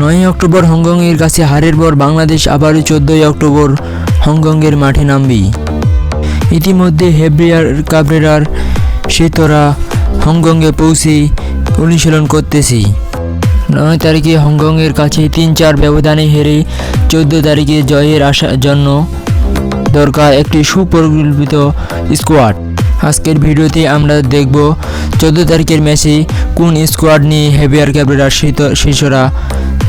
নয় অক্টোবর হংকংয়ের কাছে হারের পর বাংলাদেশ আবারও চোদ্দোই অক্টোবর হংকংয়ের মাঠে নামবি। ইতিমধ্যে হেব্রিয়ার কাবরেরার সেতরা হংকংয়ে পৌঁছে অনুশীলন করতেছি। নয় তারিখে হংকংয়ের কাছে তিন চার ব্যবধানে হেরে চোদ্দ তারিখে জয়ের আসার জন্য দরকার একটি সুপরিকল্পিত স্কোয়াড। আজকের ভিডিওতে আমরা দেখব চোদ্দ তারিখের ম্যাচে কোন স্কোয়াড নিয়ে হেভিয়ার ক্যাবরেরার শিশুরা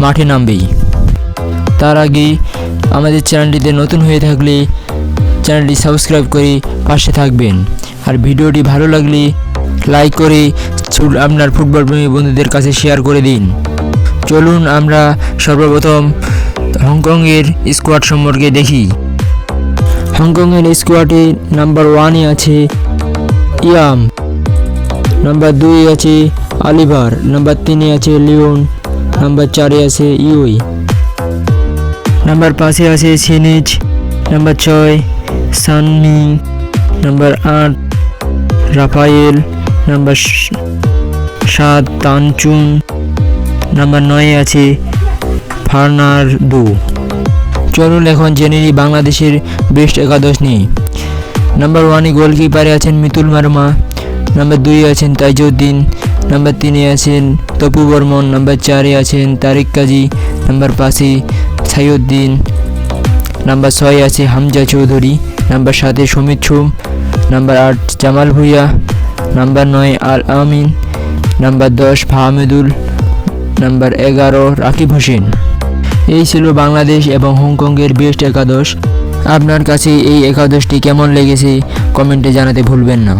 মাঠে নামবে তার আগে আমাদের চ্যানেলটিতে নতুন হয়ে থাকলে চ্যানেলটি সাবস্ক্রাইব করে পাশে থাকবেন। আর ভিডিওটি ভালো লাগলে লাইক করে আপনার ফুটবল প্রেমী বন্ধুদের কাছে শেয়ার করে দিন। চলুন আমরা সর্বপ্রথম হংকংয়ের স্কোয়াড সম্পর্কে দেখি। হংকংয়ের স্কোয়াডে নাম্বার ওয়ানে আছে ইয়াম, নাম্বার দুই আছে আলিভার, নাম্বার তিনে আছে লিওন নাম্বার চারে আছে ইউই। নাম্বার পাঁচে আছে সিনিচ নাম্বার ছয়, সানমি। নাম্বার আট, রাফায়েল। নাম্বার সাত তানচুন নাম্বার নয়ে আছে ফার্নার্দো। চলুন এখন জেনে নিই বাংলাদেশের বেস্ট একাদশ নিয়ে। নাম্বার ওয়ানে গোলকিপারে আছেন মিতুল মার্মা। নাম্বার দুই আছেন তাইজউদ্দিন। নাম্বার তিনে আছেন তপু বর্মন নাম্বার চারে আছেন তারিক কাজী নাম্বার পাঁচে সাইউদ্দিন নাম্বার ছয় আছে হামজা চৌধুরী নাম্বার সাতে সমিত সোম নাম্বার আট জামাল ভুইয়া নাম্বার নয় আল আমিন নাম্বার দশ ফাহমেদুল নাম্বার এগারো রাকিব হোসেন। এই ছিল বাংলাদেশ এবং হংকংয়ের বেস্ট একাদশ। আপনার কাছে এই একাদশটি কেমন লেগেছে, কমেন্টে জানাতে ভুলবেন না।